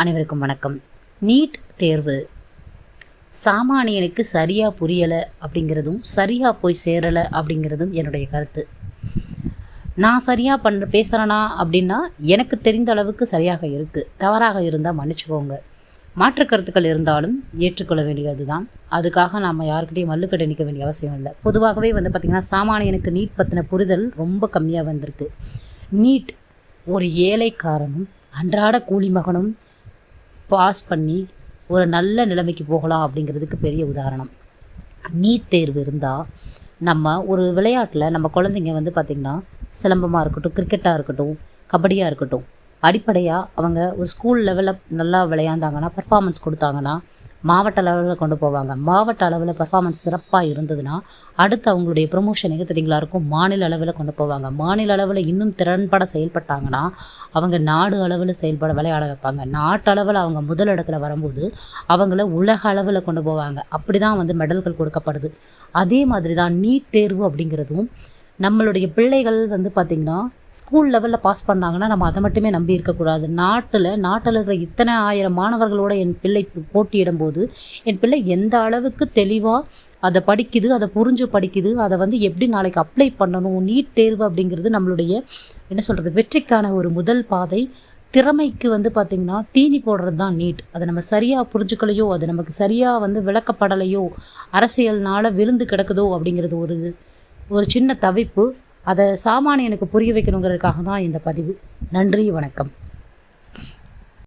அனைவருக்கும் வணக்கம். நீட் தேர்வு. சாமானியனுக்கு சரியாக புரியலை அப்படிங்கிறதும் சரியாக போய் சேரலை அப்படிங்கிறதும் என்னுடைய கருத்து. நான் சரியாக பண்ண பேசுகிறேனா அப்படின்னா எனக்கு தெரிந்த அளவுக்கு சரியாக இருக்குது தவறாக இருந்தால் மன்னிச்சுக்கோங்க. மாற்று கருத்துக்கள் இருந்தாலும் ஏற்றுக்கொள்ள வேண்டியது தான் அதுக்காக நம்ம யாருக்கிட்டையும் மல்லுக்கட்டை நிற்க வேண்டிய அவசியம் இல்லை. பொதுவாகவே வந்து பார்த்திங்கன்னா சாமானியனுக்கு நீட் பற்றின புரிதல் ரொம்ப கம்மியாக வந்திருக்கு. நீட் ஒரு ஏழைக்காரனும் அன்றாட கூலி மகனும் பாஸ் பண்ணி ஒரு நல்ல நிலைமைக்கு போகலாம் அப்படிங்கிறதுக்கு பெரிய உதாரணம். நீட் தேர்வு இருந்தால் நம்ம ஒரு விளையாட்டில் நம்ம குழந்தைங்க வந்து பார்த்திங்கன்னா சிலம்பமாக இருக்கட்டும் கிரிக்கெட்டாக இருக்கட்டும் கபடியாக இருக்கட்டும் அடிப்படையாக அவங்க ஒரு ஸ்கூல் லெவலில் நல்லா விளையாண்டாங்கன்னா பர்ஃபார்மன்ஸ் கொடுத்தாங்கன்னா மாவட்ட லெவலில் கொண்டு போவாங்க. மாவட்ட அளவில் பர்ஃபார்மன்ஸ் சிறப்பாக இருந்ததுன்னா அடுத்து அவங்களுடைய ப்ரொமோஷன் எங்கே தெரியுங்களா இருக்கும்? மாநில அளவில் கொண்டு போவாங்க. மாநில அளவில் இன்னும் திறன்பட செயல்பட்டாங்கன்னா அவங்க நாடு அளவில் செயல்பட விளையாட வைப்பாங்க. நாட்டளவில் அவங்க முதல் இடத்துல வரும்போது அவங்கள உலக அளவில் கொண்டு போவாங்க. அப்படி தான் வந்து மெடல்கள் கொடுக்கப்படுது. அதே மாதிரி தான் நீட் தேர்வு அப்படிங்கிறதும் நம்மளுடைய பிள்ளைகள் வந்து பார்த்திங்கன்னா ஸ்கூல் லெவலில் பாஸ் பண்ணாங்கன்னா நம்ம அதை மட்டுமே நம்பி இருக்கக்கூடாது. நாட்டில் நாட்டில் இருக்கிற இத்தனை ஆயிரம் மாணவர்களோட என் பிள்ளை போட்டியிடும் போது என் பிள்ளை எந்த அளவுக்கு தெளிவாக அதை படிக்குது அதை புரிஞ்சு படிக்குது அதை வந்து எப்படி நாளைக்கு அப்ளை பண்ணணும் நீட் தேர்வு அப்படிங்கிறது நம்மளுடைய என்ன சொல்கிறது வெற்றிக்கான ஒரு முதல் பாதை. திறமைக்கு வந்து பார்த்திங்கன்னா தீனி போடுறது தான் நீட் அதை நம்ம சரியாக புரிஞ்சுக்கலையோ அது நமக்கு சரியாக வந்து விளக்கப்படலையோ அரசியல்னால் விழுந்து கிடக்குதோ அப்படிங்கிறது ஒரு ஒரு சின்ன தவிப்பு. அதை சாமானியனுக்கு புரிய வைக்கணுங்கிறதுக்காக தான் இந்த பதிவு. நன்றி வணக்கம்.